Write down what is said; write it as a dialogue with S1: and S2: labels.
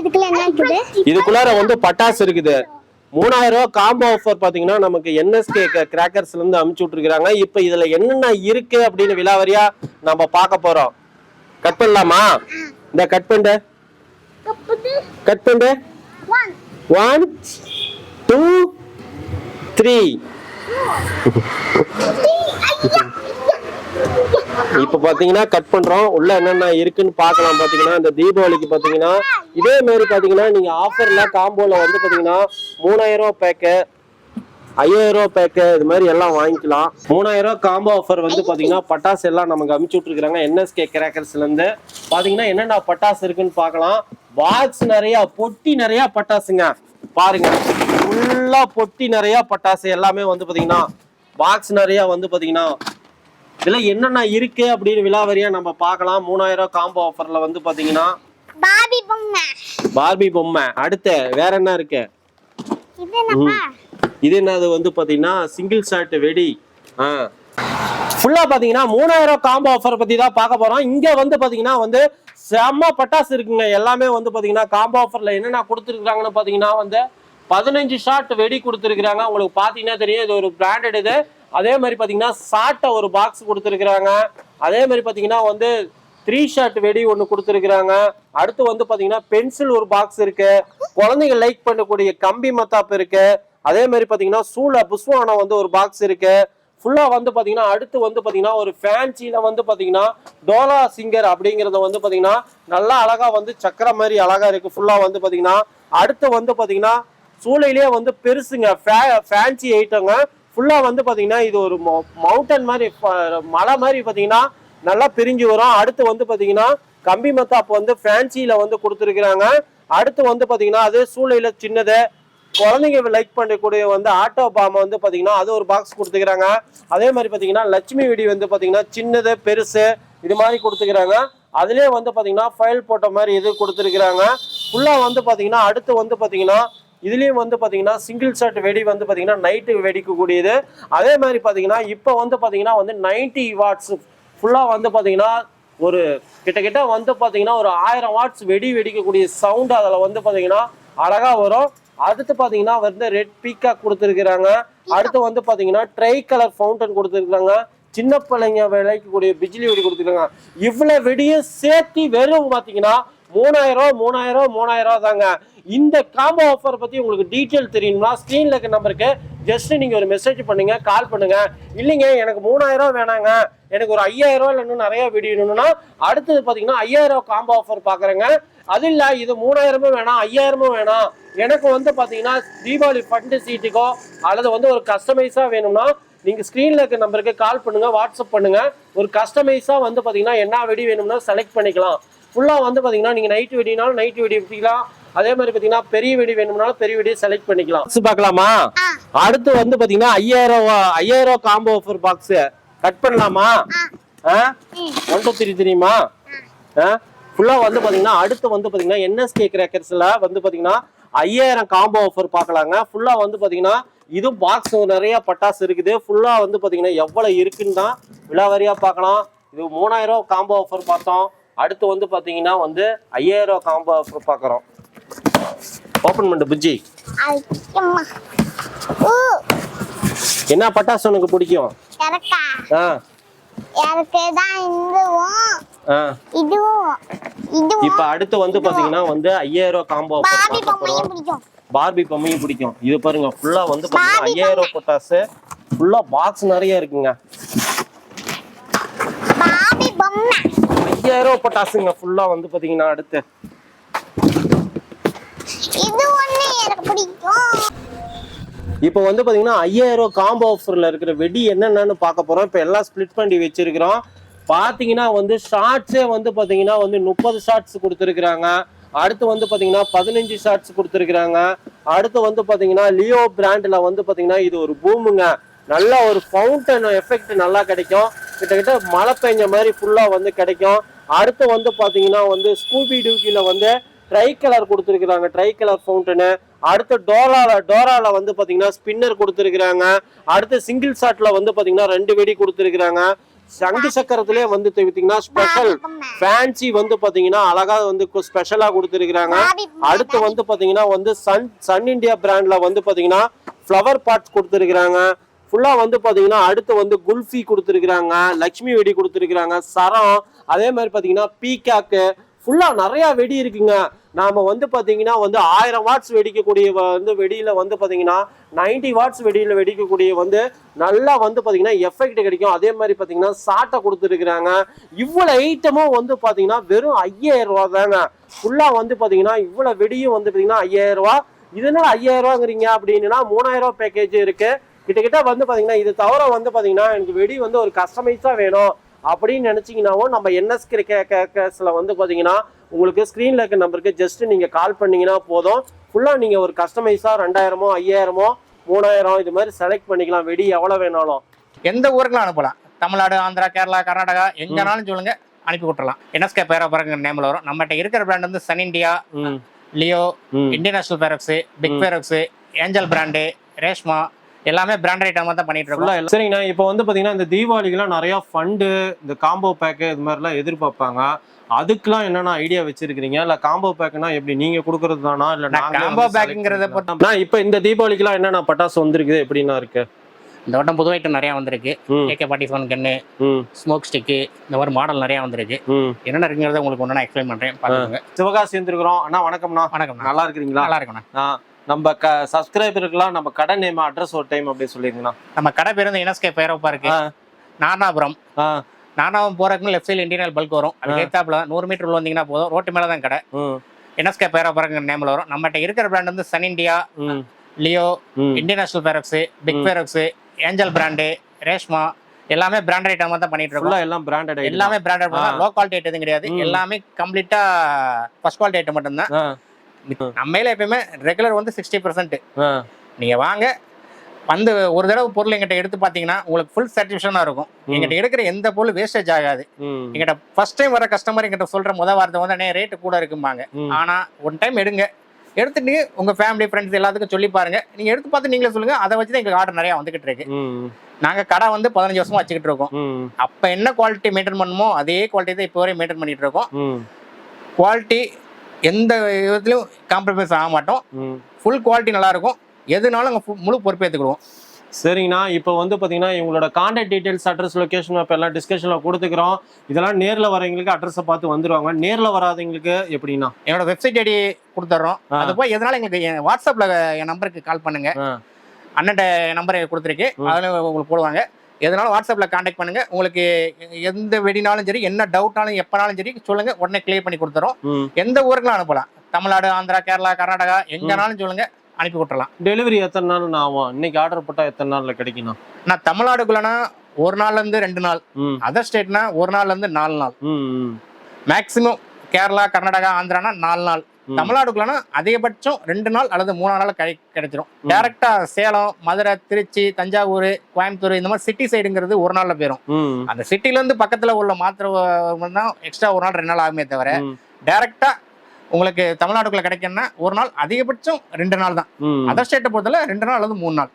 S1: இதுக்குள்ள என்ன இருக்குது?
S2: இதுக்குள்ளார வந்து பட்டாசு இருக்குது. மூணாயிரம் ரூபாய் காம்போ ஆஃபர் பாத்தீங்கன்னா நமக்கு என்எஸ்கே கிராக்கர்ஸ்ல இருந்து அமுச்சு விட்டுருக்காங்க இப்ப இதுல என்னென்ன இருக்கு அப்படின்னு விலாவரியா நம்ம பார்க்க போறோம். கட் பண்ணலாமா? இந்த கட் பண்ணு கட் பண்ணு
S1: ஒன்
S2: ஒன் டூ த்ரீ இப்ப பாத்தீங்கன்னா கட் பண்றோம். உள்ள என்னென்ன இருக்குன்னு பார்க்கலாம். பாத்தீங்கன்னா இந்த தீபாவளிக்கு பாத்தீங்கன்னா இதே மாதிரி பாத்தீங்கன்னா நீங்க ஆஃபர்ல காம்போல வந்து பாத்தீங்கன்னா மூணாயிரம் ரூபாய் பேக்கு ஐயாயிரம் ரூபாய் பேக்கு இது மாதிரி எல்லாம் வாங்கிக்கலாம். மூணாயிரம் ரூபாய் காம்போ ஆஃபர் வந்து பாத்தீங்கன்னா பட்டாசு எல்லாம் நமக்கு அமுச்சு விட்டுருக்காங்க என்எஸ்கே கிராக்கர்ஸ்ல இருந்து. பாத்தீங்கன்னா என்னென்ன பட்டாசு இருக்குன்னு பார்க்கலாம். பாக்ஸ் நிறைய பொட்டி நிறைய பட்டாசுங்க. பாருங்க. ஃபுல்லா பொட்டி நிறைய பட்டாசு எல்லாமே வந்து பாத்தீங்கன்னா பாக்ஸ் நிறைய வந்து பாத்தீங்கன்னா இதுல என்னென்ன இருக்கு அப்படின்னு விலாவரியா நம்ம பார்க்கலாம். மூணாயிரம் காம்போ ஆஃபர்ல வந்து பாத்தீங்கன்னா
S1: பாபி பொம்மை.
S2: பார்பி பொம்மை. அடுத்து வேற என்ன இருக்கு?
S1: இது
S2: என்னது வந்து பாத்தீங்கன்னா சிங்கிள் ஷாட் வெடி. ஆ. ஃபுல்லா பாத்தீங்கன்னா மூணாயிரம் காம்போ ஆஃபர் பத்தி தான் பார்க்க போறோம். இங்க வந்து பாத்தீங்கன்னா வந்து செம்ம பட்டாசு இருக்குங்க. எல்லாமே வந்து பாத்தீங்கன்னா காம்போ ஆஃபர்ல என்னென்ன கொடுத்துருக்காங்கன்னு பாத்தீங்கன்னா வந்து பதினஞ்சு ஷாட் வெடி கொடுத்துருக்காங்க உங்களுக்கு பாத்தீங்கன்னா தெரியும். இது ஒரு பிராண்டட் இது. அதே மாதிரி பார்த்தீங்கன்னா ஷார்ட்டை ஒரு பாக்ஸ் கொடுத்துருக்குறாங்க. அதே மாதிரி பார்த்தீங்கன்னா வந்து த்ரீ ஷாட் வெடி ஒன்று கொடுத்துருக்குறாங்க. அடுத்து வந்து பார்த்தீங்கன்னா பென்சில் ஒரு பாக்ஸ் இருக்கு. குழந்தைங்க லைக் பண்ணக்கூடிய கம்பி மத்தாப்பு இருக்கு. அதே மாதிரி பார்த்தீங்கன்னா சூளை புஷ்வானம் வந்து ஒரு பாக்ஸ் இருக்கு. ஃபுல்லாக வந்து பார்த்தீங்கன்னா அடுத்து வந்து பார்த்தீங்கன்னா ஒரு ஃபேன்சியில் வந்து பார்த்தீங்கன்னா டோலா சிங்கர் அப்படிங்கிறத வந்து பார்த்தீங்கன்னா நல்லா அழகாக வந்து சக்கர மாதிரி அழகாக இருக்குது ஃபுல்லாக வந்து பார்த்தீங்கன்னா அடுத்து வந்து பார்த்தீங்கன்னா சூளையிலே வந்து பெருசுங்க. ஃபேன்சி ஐட்டங்க ஃபுல்லாக வந்து பார்த்தீங்கன்னா இது ஒரு மவுண்டன் மாதிரி மலை மாதிரி பார்த்தீங்கன்னா நல்லா பிரிஞ்சு வரும். அடுத்து வந்து பார்த்தீங்கன்னா கம்பி மத்தாப்பு வந்து ஃபேன்சியில் வந்து கொடுத்துருக்குறாங்க. அடுத்து வந்து பார்த்தீங்கன்னா அதே சூளையில சின்னது. குழந்தைங்க லைக் பண்ணக்கூடிய வந்து ஆட்டோ பாம்பை வந்து பார்த்தீங்கன்னா அது ஒரு பாக்ஸ் கொடுத்துக்கிறாங்க. அதே மாதிரி பார்த்தீங்கன்னா லட்சுமி வெடி வந்து பார்த்தீங்கன்னா சின்னது பெருசு இது மாதிரி கொடுத்துக்கிறாங்க. அதுலேயே வந்து பார்த்தீங்கன்னா ஃபைல் போட்ட மாதிரி இது கொடுத்துருக்குறாங்க. ஃபுல்லாக வந்து பார்த்தீங்கன்னா அடுத்து வந்து பார்த்தீங்கன்னா இதுலேயும் வந்து பார்த்தீங்கன்னா சிங்கிள் ஷாட் வெடி வந்து பார்த்தீங்கன்னா நைட்டு வெடிக்கக்கூடியது. அதே மாதிரி பார்த்தீங்கன்னா இப்போ வந்து பார்த்தீங்கன்னா வந்து 90 வாட்ஸ் ஃபுல்லாக வந்து பார்த்தீங்கன்னா ஒரு கிட்டக்கிட்ட வந்து பார்த்தீங்கன்னா ஒரு ஆயிரம் வாட்ஸ் வெடி வெடிக்கக்கூடிய சவுண்ட் அதில் வந்து பார்த்தீங்கன்னா அழகாக வரும். அடுத்து பார்த்தீங்கன்னா வந்து ரெட் பீக்கா கொடுத்துருக்குறாங்க. அடுத்து வந்து பார்த்தீங்கன்னா ட்ரை கலர் ஃபவுண்டன் கொடுத்துருக்குறாங்க. சின்ன பிள்ளைங்க விளைக்கக்கூடிய பிஜிலி வெடி கொடுத்துருக்காங்க. இவ்வளோ வெடியும் சேர்த்து வெறும் பார்த்தீங்கன்னா மூணாயிரம் ரூபா மூணாயிரம் ரூபா மூணாயிரம் ரூபா தாங்க. இந்த காம்போ ஆஃபர் பத்தி உங்களுக்கு டீட்டெயில் தெரியணும்னா ஸ்க்ரீன்ல இருக்க நம்பருக்கு ஜஸ்ட் நீங்க ஒரு மெசேஜ் பண்ணுங்க கால் பண்ணுங்க. இல்லைங்க எனக்கு மூணாயிரம் ரூபா வேணாங்க. எனக்கு ஒரு ஐயாயிரம் ரூபா இன்னும் நிறைய வேணும்னா அடுத்தது பாத்தீங்கன்னா ஐயாயிரம் ரூபா காம்போ ஆஃபர் பாக்குறேங்க. அது இல்ல இது மூணாயிரமும் வேணாம் ஐயாயிரமும் வேணாம். எனக்கு வந்து பாத்தீங்கன்னா தீபாவளி ஃபண்டு சீட்டுக்கோ அல்லது வந்து ஒரு கஸ்டமைஸா வேணும்னா நீங்க ஸ்க்ரீன்ல இருக்க நம்பருக்கு கால் பண்ணுங்க வாட்ஸ்அப் பண்ணுங்க. ஒரு கஸ்டமைஸா வந்து பாத்தீங்கன்னா என்ன வெடி வேணும்னா செலக்ட் பண்ணிக்கலாம். ஃபுல்லா வந்து பாத்தீங்கன்னா நீங்க நைட் வெடினாலும் நைட் வெடி வெடிக்கலாம். அதே மாதிரி பாத்தீங்கன்னா பெரிய வெடி வேணும்னாலும் பெரிய வெடியை செலக்ட் பண்ணிக்கலாம். பார்க்கலாமா? அடுத்து வந்து பாத்தீங்கன்னா ஐயாயிரம் ஐயாயிரம் காம்போ ஆஃபர் பாக்ஸ் கட் பண்ணலாமா? ஒன் டூ த்ரீ தெரியுமா? ஃபுல்லா வந்து பாத்தீங்கன்னா அடுத்து வந்து பாத்தீங்கன்னா என்எஸ்கே கிராக்கர்ஸ்ல வந்து பாத்தீங்கன்னா ஐயாயிரம் காம்போ ஆஃபர் பார்க்கலாங்க. ஃபுல்லா வந்து பாத்தீங்கன்னா இதுவும் பாக்ஸ் நிறைய பட்டாசு இருக்குது. ஃபுல்லா வந்து பாத்தீங்கன்னா எவ்வளவு இருக்குன்னு தான் விலாவாரியா பார்க்கலாம். இது மூணாயிரம் காம்போ ஆஃபர் பார்த்தோம். அடுத்து வந்து பாத்தீங்கன்னா வந்து ஐயாயிரம் ரூபாய் காம்போ ஆஃபர் பார்க்குறோம் ஓப்பன் பண்ணு புஜ்ஜி. என்ன பட்டாசு உனக்கு பிடிக்கும்? ஆ.
S1: எனக்கு தான் இதுவும்
S2: ஆ.
S1: இதுவும் இதுவும்
S2: இப்ப அடுத்து வந்து பாத்தீங்கன்னா வந்து ஐயாயிரம் ரூபாய் காம்போ பார்க்க போறோம். பார்பி பொம்மையும் பிடிக்கும். இது பாருங்க ஃபுல்லா வந்து பாத்தீங்கன்னா
S1: பார்பி
S2: ஐயாயிரம் ரூபாய் பொட்டாசு. ஃபுல்லா பாக்ஸ் நிறைய இருக்குங்க.
S1: பாபி பொம்மை.
S2: ஐயாயிரம் ரூபாய் பொட்டாசுங்க. ஃபுல்லா வந்து பாத்தீங்கன்னா அடுத்து. இப்போ வந்து பாத்தீங்கன்னா ஐயாயிரம் காம்போ ஆஃபர்ல இருக்கிற வெடி என்னென்னு பார்க்க போறோம். இப்போ எல்லாம் ஸ்ப்ளிட் பண்ணி வச்சிருக்கிறோம். பாத்தீங்கன்னா வந்து ஷார்ட்ஸே வந்து பாத்தீங்கன்னா வந்து முப்பது ஷார்ட்ஸ் கொடுத்துருக்குறாங்க. அடுத்து வந்து பாத்தீங்கன்னா பதினஞ்சு ஷார்ட்ஸ் கொடுத்துருக்குறாங்க. அடுத்து வந்து பாத்தீங்கன்னா லியோ பிராண்ட்ல வந்து பாத்தீங்கன்னா இது ஒரு பூமுங்க. நல்ல ஒரு ஃபவுண்டன் எஃபெக்ட் நல்லா கிடைக்கும். கிட்டத்தட்ட மழை பெஞ்ச மாதிரி ஃபுல்லா வந்து கிடைக்கும். அடுத்து வந்து பாத்தீங்கன்னா வந்து ஸ்கூபி டூக்கில வந்து ட்ரை கலர் கொடுத்துருக்குறாங்க. ட்ரை கலர் ஃபவுண்டனு அடுத்து டோரால டோரால வந்து பாத்தீங்கன்னா ஸ்பின்னர் கொடுத்துருக்குறாங்க. அடுத்து சிங்கிள் ஷாட்ல வந்து பாத்தீங்கன்னா ரெண்டு வெடி கொடுத்துருக்குறாங்க. சங்கு சக்கரத்திலே வந்து பாத்தீங்கன்னா ஸ்பெஷல் ஃபேன்சி வந்து பாத்தீங்கன்னா அழகா வந்து ஸ்பெஷலா கொடுத்துருக்காங்க
S1: பாபி பொம்மை,
S2: அடுத்து வந்து பாத்தீங்கன்னா வந்து சன் சன் இந்தியா பிராண்ட்ல வந்து பாத்தீங்கன்னா ஃப்ளவர் பாட்ஸ் கொடுத்துருக்காங்க ஃபுல்லா வந்து பாத்தீங்கன்னா அடுத்து வந்து குல்ஃபி கொடுத்துருக்குறாங்க லக்ஷ்மி வெடி கொடுத்துருக்குறாங்க சரம் அதே மாதிரி பாத்தீங்கன்னா பீகாக்கு ஃபுல்லா நிறைய வெடி இருக்குங்க. நாம வந்து பாத்தீங்கன்னா வந்து ஆயிரம் வாட்ஸ் வெடிக்கக்கூடிய வந்து வெடியில வந்து பாத்தீங்கன்னா 90 வாட்ஸ் வெடியில வெடிக்கக்கூடிய வந்து நல்லா வந்து பாத்தீங்கன்னா எஃபெக்ட் கிடைக்கும். அதே மாதிரி பாத்தீங்கன்னா சாட்டை கொடுத்துருக்குறாங்க. இவ்வளவு ஐட்டமும் வந்து பாத்தீங்கன்னா வெறும் ஐயாயிரம் ரூபா தாங்க. ஃபுல்லா வந்து பாத்தீங்கன்னா இவ்வளவு வெடியும் வந்து பாத்தீங்கன்னா ஐயாயிரம் ரூபா இதனால ஐயாயிரம் ரூபாங்கிறீங்க அப்படின்னா மூணாயிரம் ரூபாய் பேக்கேஜ் இருக்கு. கிட்டத்தட்ட வந்து பாத்தீங்கன்னா இது தவிர வந்து பாத்தீங்கன்னா எனக்கு வெடி வந்து ஒரு கஸ்டமைஸா வேணும் அப்படின்னு நினைச்சீங்கன்னாவும் நம்ம என்எஸ் கேஸ்ல வந்து பாத்தீங்கன்னா உங்களுக்கு ஸ்க்ரீன்ல இருக்க நம்பருக்கு ஜஸ்ட் நீங்க கால் பண்ணீங்கன்னா போதும். ஃபுல்லா நீங்க ஒரு கஸ்டமைஸா ரெண்டாயிரமோ ஐயாயிரமோ மூணாயிரம் இது மாதிரி செலக்ட் பண்ணிக்கலாம். வெடி எவ்வளவு வேணாலும்.
S3: எந்த ஊருக்குலாம் அனுப்பலாம்? தமிழ்நாடு ஆந்திரா கேரளா கர்நாடகா எங்கனாலும் சொல்லுங்க அனுப்பி விட்டுறலாம். என்எஸ்கே பேரா பாருங்க நேம்ல வரும். நம்மகிட்ட இருக்கிற பிராண்ட் வந்து சன்
S2: ம்,
S3: லியோ
S2: ம்.
S3: இன்டர்நேஷனல் பேரக்ஸ் பிக் பேரக்ஸ் ஏஞ்சல் பிராண்டு ரேஷ்மா எல்லாமே பிராண்ட் ஐட்டம் தான் பண்ணிட்டு இருக்கோம்.
S2: சரிங்கண்ணா. இப்போ வந்து பாத்தீங்கன்னா இந்த தீபாவளிக்கெல்லாம் நிறைய ஃபண்டு இந்த காம்போ பேக்கு இது மாதிரிலாம் எதிர்பார்ப்பாங்க. அதுக்கெல்லாம் என்னென்ன ஐடியா வச்சிருக்கீங்க இல்ல காம்போ பேக்னா எப்படி? நீங்க கொடுக்கறது தானா? இல்ல
S3: நான்
S2: நாங்களே
S3: combo
S2: வந்து
S3: pack
S2: select
S3: ங்கிறத
S2: பண்ணிக்கலாம்? நான் இப்போ இந்த தீபாவளிக்கெல்லாம் என்னென்ன பட்டாசு வந்திருக்குது? எப்படின்னா இருக்கு?
S3: இந்த வட்டம் புது ஐட்டம் நிறைய வந்திருக்கு. AK forty seven gun smoke stick இந்த மாதிரி மாடல் நிறைய வந்திருக்கு. என்னென்ன இருக்குங்கிறத உங்களுக்கு ஒன்று நான் எக்ஸ்பிளைன் பண்றேன் பாத்துக்கோங்க
S2: சிவகாசி இருந்திருக்கிறோம். அண்ணா வணக்கம்ண்ணா.
S3: வணக்கம்
S2: நல்லா இருக்கிறீங்களா?
S3: நல்லா இருக்குண்ணா
S2: ஆ, நம்ம க சப்ஸ்கிரைபருக்குலாம் நம்ம கடை நேம் அட்ரஸ் ஒரு டைம் அப்படியே சொல்லிருங்கண்ணா.
S3: நம்ம கடை பேர் வந்து என்எஸ்கே பேரோப்பா இருக்கு.
S2: ஆ,
S3: நார்னாபுரம். போறதுக்கு லெஃப்ட் சைடு இன்டீரியல் பல்க் வரும். அது ஏத்தாப்புல நூறு மீட்டர் உள்ள வந்தீங்கன்னா போதும். ரோட்டு மேல தான் கடை.
S2: ம்,
S3: என்எஸ்கே பேரோப்பாங்கிற நேம்ல வரும். நம்மகிட்ட இருக்கிற பிராண்ட் வந்து சன்
S2: ம்,
S3: லியோ
S2: ம்.
S3: இன்டர்நேஷனல் பேரக்ஸ் பிக். பேரக்ஸ் ஏஞ்சல் பிராண்டு ரேஷ்மா எல்லாமே பிராண்ட் ஐட்டம் தான் பண்ணிட்டு இருக்கோம்.
S2: எல்லாம் பிராண்டட்
S3: எல்லாமே பிராண்டட். லோ குவாலிட்டி ஐட்டம் கிடையாது. எல்லாமே கம்ப்ளீட்டா ஃபர்ஸ்ட் குவாலிட்டி ஐட்டம் மட்டும்தான். நம்மையில எப்பயுமே ரெகுலர் வந்து சிக்ஸ்டி பர்சன்ட் நீங்க வாங்க. வந்து ஒரு தடவை பொருள் எங்கிட்ட எடுத்து பாத்தீங்கன்னா உங்களுக்கு ஃபுல் சாட்டிஸ்ஃபேக்ஷனா இருக்கும். எங்கிட்ட எடுக்கிற எந்த பொருள் வேஸ்டேஜ் ஆகாது. எங்கிட்ட ஃபர்ஸ்ட் டைம் வர கஸ்டமர் எங்கிட்ட சொல்ற முத வார்த்தை வந்து ரேட்டு கூட இருக்கும்பாங்க. ஆனா ஒன் டைம் எடுங்க. எடுத்துட்டு உங்க ஃபேமிலி ஃப்ரெண்ட்ஸ் எல்லாத்துக்கும் சொல்லி பாருங்க. நீங்க எடுத்து பார்த்து நீங்களே சொல்லுங்க. அதை வச்சு தான் எங்களுக்கு ஆர்டர் நிறைய வந்துகிட்டு இருக்கு. நாங்க கடை வந்து பதினஞ்சு வருஷமா வச்சுக்கிட்டு இருக்கோம். அப்ப என்ன குவாலிட்டி மெயின்டைன் பண்ணுமோ அதே குவாலிட்டி தான் இப்போ வரையும் மெயின்டைன் பண்ணிட்டு இருக்கோம். குவாலிட்டி எந்த விதத்துலையும் காம்ப்ரமைஸ் ஆக மாட்டோம். ஃபுல் குவாலிட்டி நல்லா இருக்கும் எதுனாலும் அங்கே முழு பொறுப்பேற்றுக்கிடுவோம்
S2: சரிங்கண்ணா இப்போ வந்து பார்த்தீங்கன்னா இவங்களோட கான்டாக்ட் டீடைல்ஸ் அட்ரஸ் லொகேஷன் இப்போ எல்லாம் டிஸ்கஷனில் கொடுத்துக்கிறோம். இதெல்லாம் நேரில் வரவங்களுக்கு அட்ரஸை பார்த்து வந்துருவாங்க. நேரில் வராதவங்களுக்கு எப்படின்னா
S3: என்னோட வெப்சைட் ஐடி கொடுத்துட்றோம். அது போய் எதனால எங்களுக்கு என் வாட்ஸ்அப்பில் என் நம்பருக்கு கால் பண்ணுங்க. அண்ணன்ட்ட நம்பரை கொடுத்துருக்கு. அதில் உங்களுக்கு போடுவாங்க. எதனாலும் வாட்ஸ்அப்பில் காண்டாக்ட் பண்ணுங்க. உங்களுக்கு எந்த வெடினாலும் சரி என்ன டவுட்னாலும் எப்போனாலும் சரி சொல்லுங்க. உடனே கிளியர் பண்ணி கொடுத்துறோம். எந்த ஊருக்குலாம் அனுப்பலாம்? தமிழ்நாடு ஆந்திரா கேரளா கர்நாடகா எங்கனாலும் சொல்லுங்க. அனுப்பி விட்டுறலாம்.
S2: டெலிவரி எத்தனை நாள் ஆகும்? இன்னைக்கு ஆர்டர் போட்டால் எத்தனை நாளில் கிடைக்கணும்
S3: நான் தமிழ்நாடுக்குள்ளனா ஒரு நாள்ல இருந்து ரெண்டு நாள். அதர் ஸ்டேட்னா ஒரு நாள்ல இருந்து நாலு நாள்.
S2: ம் ம்.
S3: மேக்ஸிமம் கேரளா கர்நாடகா ஆந்திரானா நாலு நாள். தமிழ்நாடுக்குள்ளனா அதிகபட்சம் ரெண்டு நாள் அல்லது மூணு நாள் கிடை கிடைச்சிரும். டேரக்டா சேலம் மதுரை திருச்சி தஞ்சாவூர் கோயம்புத்தூர் இந்த மாதிரி சிட்டி சைடுங்கிறது ஒரு நாள்ல போயிடும்
S2: ம்.
S3: அந்த சிட்டில இருந்து பக்கத்துல உள்ள மாத்திரை தான் எக்ஸ்ட்ரா ஒரு நாள் ரெண்டு நாள் ஆகுமே தவிர டேரக்டா உங்களுக்கு தமிழ்நாட்டுக்குள்ள கிடைக்கணும்னா ஒரு நாள் அதிகபட்சம் ரெண்டு நாள் தான். அதர் ஸ்டேட்டை பொறுத்தல ரெண்டு நாள் அல்லது மூணு நாள்.